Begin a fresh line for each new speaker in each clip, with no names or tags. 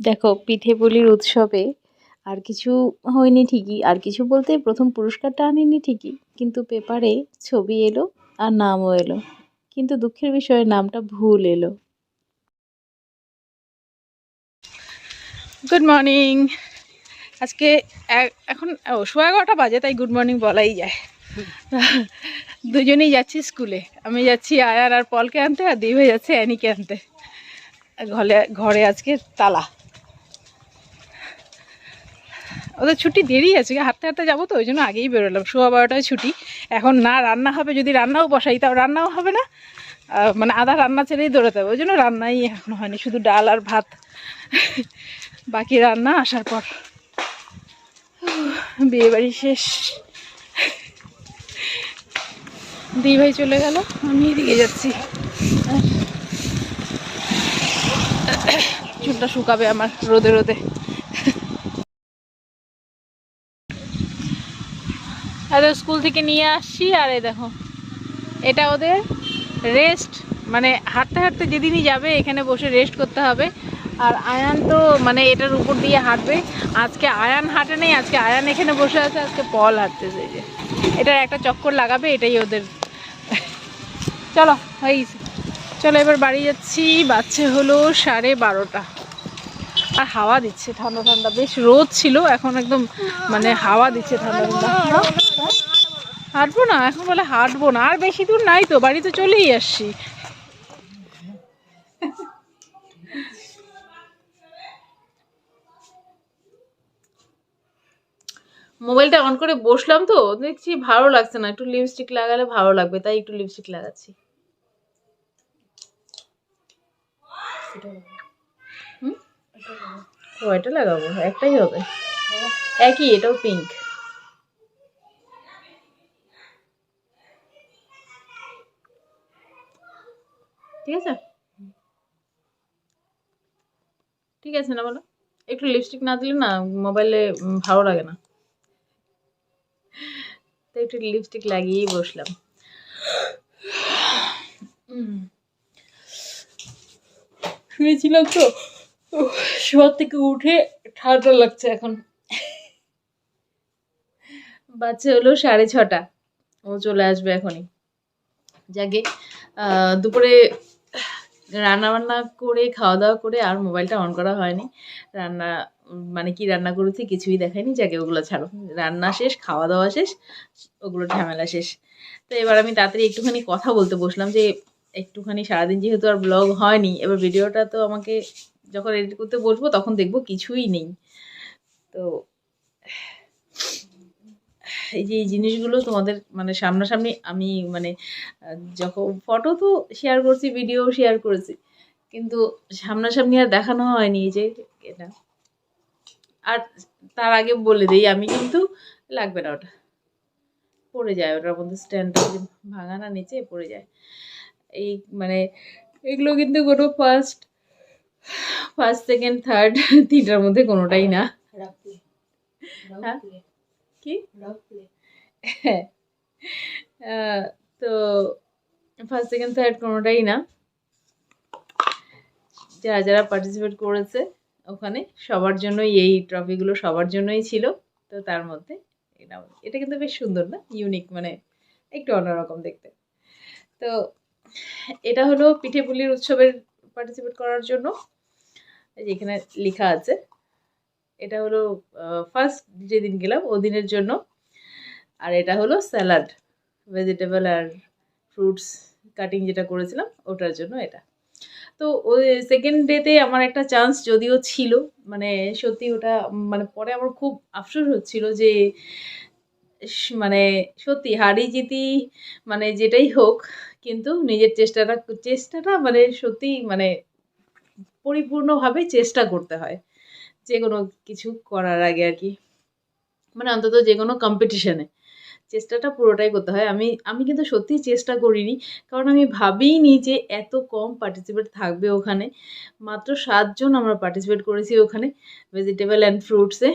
দেখো, পিঠে পুলির উৎসবে আর কিছু হয়নি ঠিকই। আর কিছু বলতে প্রথম পুরস্কারটা আনিনি ঠিকই, কিন্তু পেপারে ছবি এলো আর নামও এলো। কিন্তু দুঃখের বিষয়ে, নামটা ভুল এলো।
গুড মর্নিং আজকে এখন সোয়া এগারোটা বাজে, তাই গুড মর্নিং বলাই যায়। দুজনেই যাচ্ছি স্কুলে। আমি যাচ্ছি আয়ার আর পলকে আনতে, আর দিবে যাচ্ছে অ্যানিকে আনতে। ঘরে ঘরে আজকে তালা। ওদের ছুটি দেরি আছে হাঁটতে হাঁটতে যাব তো, ওই জন্য আগেই বেরোলাম। সোয়া বারোটায় ছুটি। এখন না, রান্না হবে, যদি রান্নাও বসাই, তাও রান্নাও হবে না। মানে আধা রান্না ছেড়েই দৌড়াতে হবে, ওই জন্য রান্নাই এখনও হয়নি, শুধু ডাল আর ভাত। বাকি রান্না আসার পর। বিয়ে বাড়ি শেষ। দি ভাই চলে গেল, আমি এদিকে যাচ্ছি। চুলটা শুকাবে আমার রোদে রোদে। আর স্কুল থেকে নিয়ে আসছি, আর এই দেখো, এটা ওদের রেস্ট মানে হাঁটতে হাঁটতে যেদিনই যাবে, এখানে বসে রেস্ট করতে হবে। আর আয়ান তো মানে এটার উপর দিয়ে হাঁটবে। আজকে আয়ান হাঁটে নেই, আজকে আয়ান এখানে বসে আছে, আজকে পল হাঁটতেছে যে এটার একটা চক্কর লাগাবে, এটাই ওদের। চলো, হয়েছে। চলো, এবার বাড়ি যাচ্ছি বাচ্চা হলো সাড়ে বারোটা। আর হাওয়া দিচ্ছে, ঠান্ডা ঠান্ডা। বেশ রোদ ছিল, এখন একদম মানে হাওয়া দিচ্ছে ঠান্ডা ঠান্ডা? হাঁটবো না, এখন বলে হাঁটবো না। আর বেশি দূর নাই তো, বাড়িতে চলেই আসছি। মোবাইলটা অন করে বসলাম তো, দেখছি ভালো লাগছে না। একটু লিপস্টিক লাগালে ভালো লাগবে, তাই একটু লিপস্টিক লাগাচ্ছি। হুম? ও লাগাবো, একটাই হবে। একই, এটাও পিঙ্ক ঠিক আছে? ঠিক আছে না বলো? একটু লিপস্টিক না দিলে না মোবাইলে ভালো লাগে না। তো একটু লিপস্টিক লাগিয়েই বসলাম। শুয়েছিলাম তো? শোয়ার থেকে উঠে ঠান্ডা লাগছে এখন। বাচ্চা হলো সাড়ে ছটা। ও চলে আসবে এখনই। যাকে দুপুরে রান্না বান্না করে খাওয়া দাওয়া করে আর মোবাইলটা অন করা হয়নি। রান্না মানে কি রান্না করেছি কিছুই দেখায়নি। যাকে ওগুলো ছাড়ো। রান্না শেষ খাওয়া দাওয়া শেষ, ওগুলো ঝামেলা শেষ। তো এবার আমি তাড়াতাড়ি একটুখানি কথা বলতে বসলাম যে, একটুখানি সারাদিন যেহেতু আর ব্লগ হয়নি, এবার ভিডিওটা তো আমাকে যখন এডিট করতে বসবো, তখন দেখব কিছুই নেই। তো, এই যে এই জিনিসগুলো তোমাদের মানে সামনাসামনি আমি মানে যখন ফটো তো শেয়ার করছি ভিডিও শেয়ার করেছি। কিন্তু সামনাসামনি আর দেখানো হয়নি যে এটা। আর তার আগে বলে দিই, আমি কিন্তু লাগবে না ওটা। পড়ে যায় ওটার মধ্যে স্ট্যান্ডটা ভাঙা না, নিচে পড়ে যায়। এই মানে এগুলো কিন্তু কোনো ফার্স্ট ফার্স্ট সেকেন্ড থার্ড তিনটার মধ্যে কোনোটাই না। হ্যাঁ? কি? তো ফার্স্ট সেকেন্ড থার্ড কোনোটাই না। যারা যারা পার্টিসিপেট করেছে ওখানে, সবার জন্যই এই ট্রফিগুলো সবার জন্যই ছিল। তো তার মধ্যে এটা এটা কিন্তু বেশ সুন্দর না? ইউনিক মানে একটু অন্যরকম দেখতে। তো, এটা হলো পিঠে পুলির উৎসবের পার্টিসিপেট করার জন্য। এই যে এখানে লেখা আছে। এটা হলো ফার্স্ট যেদিন গেলাম, ওদিনের জন্য। আর এটা হলো স্যালাড ভেজিটেবল আর ফ্রুটস কাটিং যেটা করেছিলাম, ওটার জন্য এটা। তো ওই সেকেন্ড ডেতে আমার একটা চান্স যদিও ছিল মানে সত্যি ওটা মানে পরে আমার খুব আফসোস হচ্ছিল যে মানে সত্যি হারি জিতি মানে যেটাই হোক, কিন্তু নিজের চেষ্টাটা চেষ্টাটা মানে সত্যি মানে পরিপূর্ণভাবে চেষ্টা করতে হয়। যে কোনো কিছু করার আগে আর কি। মানে অন্তত যে কোনো কম্পিটিশনে চেষ্টাটা পুরোটাই করতে হয়। আমি আমি কিন্তু সত্যিই চেষ্টা করিনি। কারণ আমি ভাবিনি যে এত কম পার্টিসিপেট থাকবে ওখানে। মাত্র সাতজন আমরা পার্টিসিপেট করেছি ওখানে ভেজিটেবল অ্যান্ড ফ্রুটসে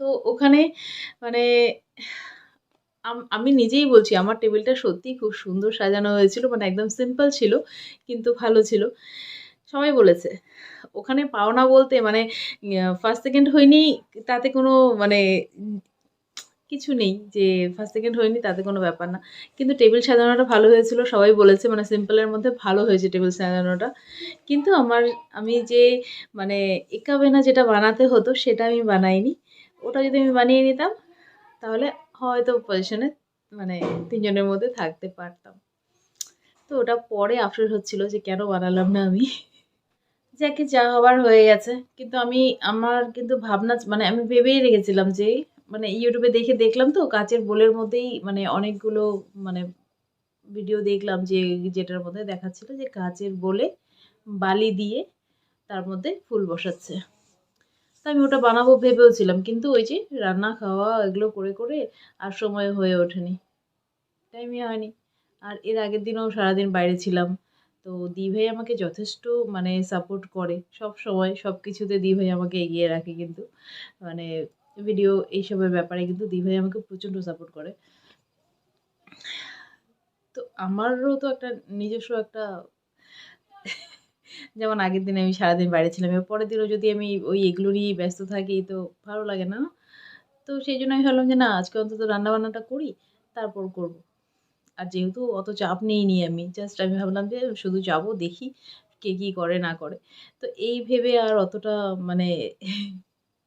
তো ওখানে মানে আমি নিজেই বলছি, আমার টেবিলটা সত্যিই খুব সুন্দর সাজানো হয়েছিল। মানে একদম সিম্পল ছিল, কিন্তু ভালো ছিল। সবাই বলেছে। ওখানে পাওনা বলতে মানে ফার্স্ট সেকেন্ড হয়নি, তাতে কোনো মানে কিছু নেই যে ফার্স্ট সেকেন্ড হয়নি, তাতে কোনো ব্যাপার না। কিন্তু টেবিল সাজানোটা ভালো হয়েছিল, সবাই বলেছে মানে সিম্পলের মধ্যে ভালো হয়েছে টেবিল সাজানোটা। কিন্তু আমার, আমি যে মানে একা বেনা যেটা বানাতে হতো, সেটা আমি বানাইনি। ওটা যদি আমি বানিয়ে নিতাম, তাহলে হয়তো পজিশনে মানে তিনজনের মধ্যে থাকতে পারতাম। তো ওটা পরে আফসোস হচ্ছিল যে কেন বানালাম না আমি? যাকে যা হবার হয়ে গেছে। কিন্তু আমি, আমার কিন্তু ভাবনা মানে আমি ভেবেই রেখেছিলাম যে মানে ইউটিউবে দেখে দেখলাম তো, কাচের বোলের মধ্যেই মানে অনেকগুলো মানে ভিডিও দেখলাম যে, যেটার মধ্যে দেখাচ্ছিল যে, কাচের বোলে বালি দিয়ে তার মধ্যে ফুল বসাচ্ছে। তো আমি ওটা বানাবো ভেবেওছিলাম কিন্তু ওই যে রান্না, খাওয়া এগুলো করে করে আর সময় হয়ে ওঠেনি। টাইমই হয়নি। আর এর আগের দিনও সারাদিন বাইরে ছিলাম। তো দিভাই আমাকে যথেষ্ট মানে সাপোর্ট করে। সব সময় সব কিছুতে দিভাই আমাকে এগিয়ে রাখে কিন্তু। মানে ভিডিও এইসবের ব্যাপারে কিন্তু দিভাই আমাকে প্রচণ্ড সাপোর্ট করে। তো আমারও তো একটা নিজস্ব একটা যেমন আগের দিনে আমি সারাদিন বাইরে ছিলাম, এবার পরের দিনও যদি আমি ওই এগুলো নিয়েই ব্যস্ত থাকি তো ভালো লাগে না। তো সেই জন্য আমি ভাবলাম যে না, আজকে অন্তত রান্নাবান্নাটা করি, তারপর করব। আর যেহেতু অত চাপ নিইনি আমি জাস্ট আমি ভাবলাম যে শুধু যাব, দেখি কে কী করে, না করে। তো এই ভেবে আর অতটা মানে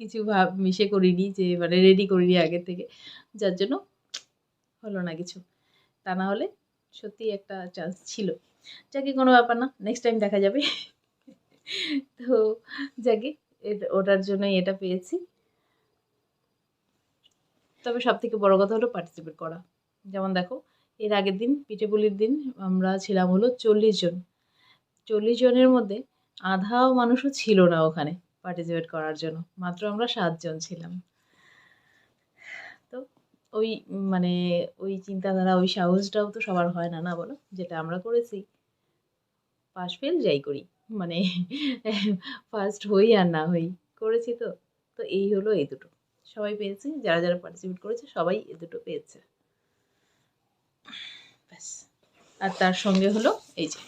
কিছু ভাব, মিশে করিনি যে মানে রেডি করিনি আগের থেকে। যার জন্য হলো না কিছু। তা না হলে সত্যি একটা চান্স ছিল। যাকে কোনো ব্যাপার না নেক্সট টাইম দেখা যাবে। তো যাকে ওটার জন্যই এটা পেয়েছি। তবে সব থেকে বড় কথা হলো পার্টিসিপেট করা। যেমন দেখো এর আগের দিন, পিঠে পুলির দিন আমরা ছিলাম হলো চল্লিশ জন। চল্লিশ জনের মধ্যে আধাও মানুষও ছিল না ওখানে পার্টিসিপেট করার জন্য, মাত্র আমরা সাতজন ছিলাম। তো ওই মানে ওই চিন্তাধারা, ওই সাহসটাও তো সবার হয় না না বলো? যেটা আমরা করেছি। পাস ফেল যাই করি মানে ফার্স্ট হই আর না হই, করেছি তো। তো এই হলো এই দুটো। সবাই পেয়েছে, যারা যারা পার্টিসিপেট করেছে, সবাই এ দুটো পেয়েছে। ব্যাস। আর তার সঙ্গে হলো এই যে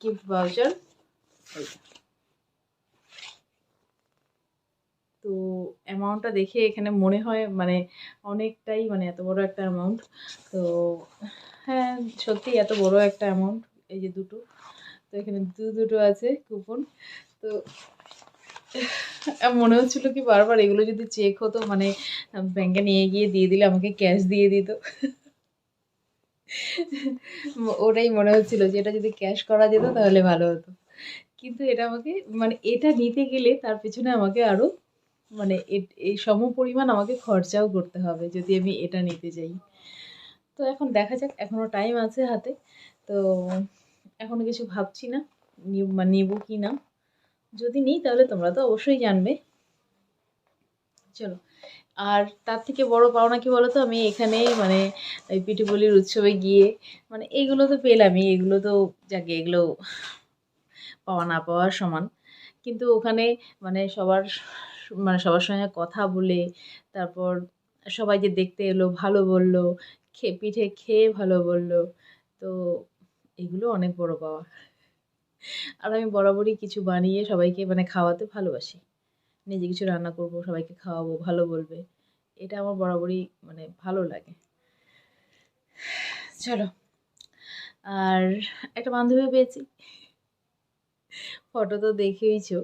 গিফট ভাউচার তো অ্যামাউন্টটা দেখে এখানে মনে হয় মানে অনেকটাই মানে এত বড় একটা অ্যামাউন্ট তো হ্যাঁ সত্যি এত বড় একটা অ্যামাউন্ট এই যে দুটো। তো এখানে দু দুটো আছে কুপন তো মনে হচ্ছিল কি বারবার এগুলো যদি চেক হতো মানে ব্যাংকে নিয়ে গিয়ে দিয়ে দিলে আমাকে ক্যাশ দিয়ে দিত। ওটাই মনে হচ্ছিল যে এটা যদি ক্যাশ করা যেত তাহলে ভালো হতো। কিন্তু এটা আমাকে মানে এটা নিতে গেলে তার পেছনে আমাকে আরও মানে এই সম পরিমাণ আমাকে খরচাও করতে হবে যদি আমি এটা নিতে যাই। তো এখন দেখা যাক এখনও টাইম আছে হাতে। তো এখনও কিছু ভাবছি না মানে নেব কি না। যদি নিই, তাহলে তোমরা তো অবশ্যই জানবে। চলো। আর তার থেকে বড় পাওনা কি বলো তো আমি এখানে মানে পিঠেপুলির উৎসবে গিয়ে মানে এইগুলো তো পেলামই, এগুলো তো যাকে, এগুলো পাওয়া না পাওয়ার সমান। কিন্তু ওখানে মানে সবার মানে সবার সঙ্গে কথা বলে, তারপর সবাই যে দেখতে এলো, ভালো বলল খেয়ে পিঠে খেয়ে ভালো বলল। তো এগুলো অনেক বড় পাওয়া। আর আমি বরাবরই কিছু বানিয়ে সবাইকে মানে খাওয়াতে ভালোবাসি। নিজে কিছু রান্না করব, সবাইকে খাওয়াবো, ভালো বলবে। এটা আমার বরাবরই মানে ভালো লাগে। চলো। আর একটা বান্ধবী পেয়েছি। ফটো তো দেখেইছো।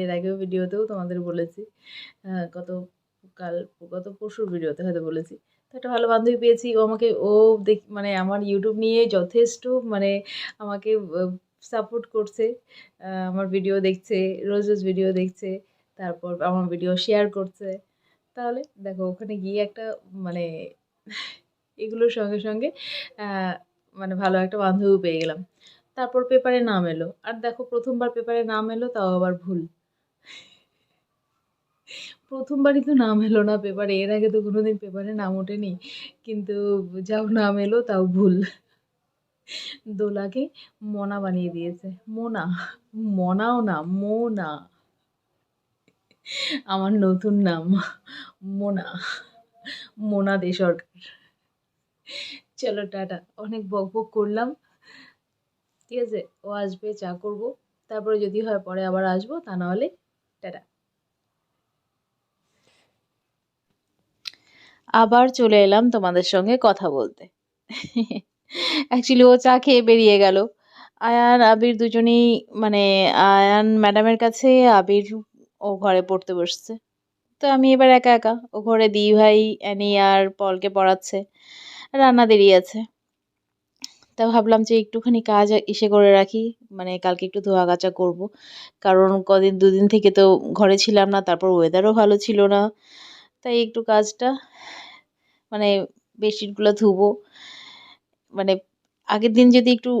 এর আগেও ভিডিওতেও তোমাদের বলেছি। গত কাল, গত পরশুর ভিডিওতে হয়তো বলেছি। তো একটা ভালো বান্ধবী পেয়েছি। ও আমাকে, ও দেখ মানে আমার ইউটিউব নিয়ে যথেষ্ট মানে আমাকে সাপোর্ট করছে আমার ভিডিও দেখছে, রোজ রোজ ভিডিও দেখছে, তারপর আমার ভিডিও শেয়ার করছে। তাহলে দেখো, ওখানে গিয়ে একটা মানে এগুলোর সঙ্গে সঙ্গে মানে ভালো একটা বান্ধবী পেয়ে গেলাম। তারপর পেপারে নাম এলো। আর দেখো, প্রথমবার পেপারে নাম এলো, তাও আবার ভুল। প্রথমবারই তো নাম এলো না পেপারে, এর আগে তো কোনোদিন পেপারে নাম ওঠেনি। কিন্তু যাও, নাম এলো, তাও ভুল। দোলাকে মনা বানিয়ে দিয়েছে। মোনা, মনাও না, মোনা। আমার নতুন নাম, মোনা মোনা দে সরকার চলো, টাটা। অনেক বক বক করলাম। ঠিক আছে, ও আসবে, চা করব। তারপরে যদি হয়, পরে আবার আসব। তা নাহলে টাটা।
আবার চলে এলাম তোমাদের সঙ্গে কথা বলতে। অ্যাকচুয়ালি ও চা খেয়ে বেরিয়ে গেল। আয়ান, আবির দুজনেই মানে আয়ান ম্যাডামের কাছে, আবির ও ঘরে পড়তে বসছে। তো আমি এবার একা একা, ও ঘরে দি ভাই, অ্যানি আর পলকে পড়াচ্ছে। রান্না দেরি আছে। তা ভাবলাম যে একটুখানি কাজ এসে করে রাখি মানে কালকে একটু ধোয়া কাচা করব। কারণ কদিন, দুদিন থেকে তো ঘরে ছিলাম না, তারপর ওয়েদারও ভালো ছিল না। তাই একটু কাজটা মানে বেডশিটগুলো ধুবো। মানে আগের দিন যদি একটু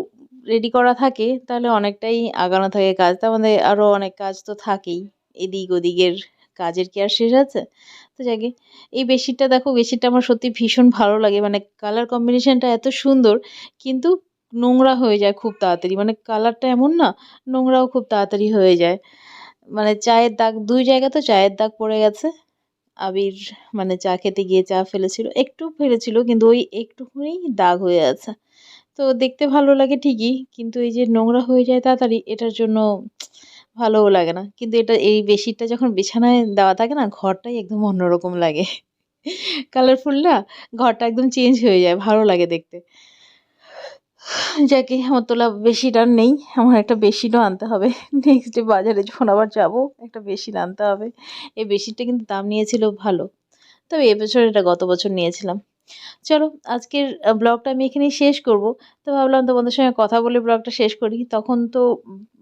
রেডি করা থাকে, তাহলে অনেকটাই আগানো থাকে কাজ। তার মধ্যে আরও অনেক কাজ তো থাকেই। এদিক ওদিকের কাজের কি আর শেষ আছে? তো যাকে এই বেডশিটটা দেখো বেডশিটটা আমার সত্যি ভীষণ ভালো লাগে। মানে কালার কম্বিনেশনটা এত সুন্দর, কিন্তু নোংরা হয়ে যায় খুব তাড়াতাড়ি। মানে কালারটা এমন না, নোংরাও খুব তাড়াতাড়ি হয়ে যায়। মানে চায়ের দাগ, দুই জায়গা তো চায়ের দাগ পড়ে গেছে। আবির মানে চা খেতে গিয়ে চা ফেলেছিল, একটু ফেলেছিল কিন্তু ওই একটুখানি দাগ হয়ে আছে। তো দেখতে ভালো লাগে ঠিকই, কিন্তু এই যে নোংরা হয়ে যায় তাড়াতাড়ি, এটার জন্য ভালোও লাগে না। কিন্তু এটা, এই বেশিটা যখন বিছানায় দেওয়া থাকে না, ঘরটাই একদম অন্যরকম লাগে। কালারফুল না? ঘরটা একদম চেঞ্জ হয়ে যায়, ভালো লাগে দেখতে। যাকে আমার তোলা বেশিটা নেই, আমার একটা বেশিটাও আনতে হবে। নেক্সট ডে বাজারে যখন আবার যাব, একটা বেশি আনতে হবে। এই বেশিটা কিন্তু দাম নিয়েছিল ভালো। তবে এবছর এটা গত বছর নিয়েছিলাম। চলো, আজকের ব্লগটা আমি এখানেই শেষ করব। তো ভাবলাম তোমাদের সঙ্গে কথা বলে ব্লগটা শেষ করি। তখন তো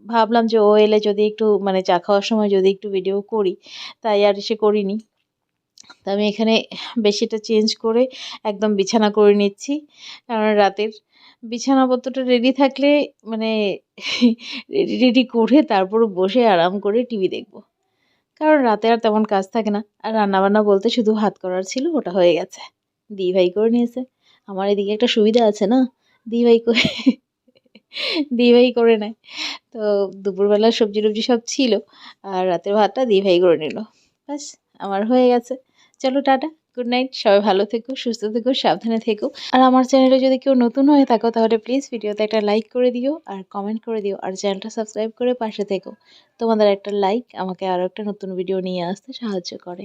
ভাবলাম যে ও এলে যদি একটু মানে চা খাওয়ার সময় যদি একটু ভিডিও করি। তাই আর সে করিনি। তা আমি এখানে বেশিটা চেঞ্জ করে একদম বিছানা করে নিচ্ছি। কারণ রাতের বিছানাপত্রটা রেডি থাকলে মানে রেডি রেডি করে তারপর বসে আরাম করে টিভি দেখব। কারণ রাতে আর তেমন কাজ থাকে না। আর রান্নাবান্না বলতে শুধু ভাত করার ছিল, ওটা হয়ে গেছে। দি ভাই করে নিয়েছে। আমার এদিকে একটা সুবিধা আছে না? দি ভাই করে দি ভাই করে নেয়। তো দুপুরবেলা সবজি টবজি সব ছিল, আর রাতের ভাতটা দি ভাই করে নিল। ব্যাস, আমার হয়ে গেছে। চলো, টাটা। গুড নাইট সবাই ভালো থেকো, সুস্থ থেকো, সাবধানে থেকো। আর আমার চ্যানেলে যদি কেউ নতুন হয়ে থাকো, তাহলে প্লিজ ভিডিওতে একটা লাইক করে দিও আর কমেন্ট করে দিও আর চ্যানেলটা সাবস্ক্রাইব করে পাশে থেকো। তোমাদের একটা লাইক আমাকে আরও একটা নতুন ভিডিও নিয়ে আসতে সাহায্য করে।